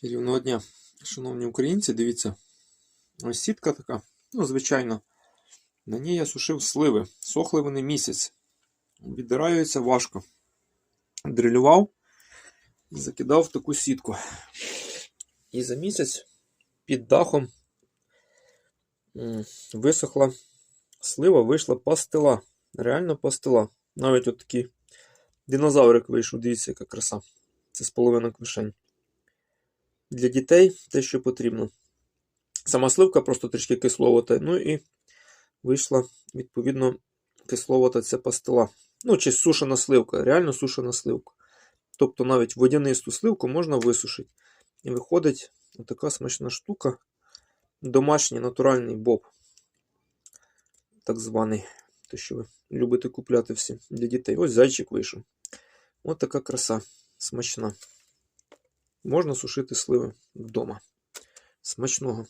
Чарівного дня, шановні українці, дивіться. Ось сітка така, ну, звичайно. На ній я сушив сливи. Сохли вони місяць. Віддираються важко. Дрилював і закидав в таку сітку. І за місяць під дахом висохла слива, вийшла пастила. Реально пастила. Навіть от такий динозаврик вийшов, дивіться, яка краса. Це з половинок вишень. Для дітей те, що потрібно. Сама сливка просто трішки кисловата. Ну і вийшла, відповідно, кисловата ця пастила. Ну, чи сушена сливка, реально сушена сливка. Тобто навіть водянисту сливку можна висушити. І виходить така смачна штука. Домашній натуральний боб. Так званий. Те, що ви любите купляти всі для дітей. Ось зайчик вийшов. Ось така краса. Смачна. Можна сушити сливи вдома. Смачного.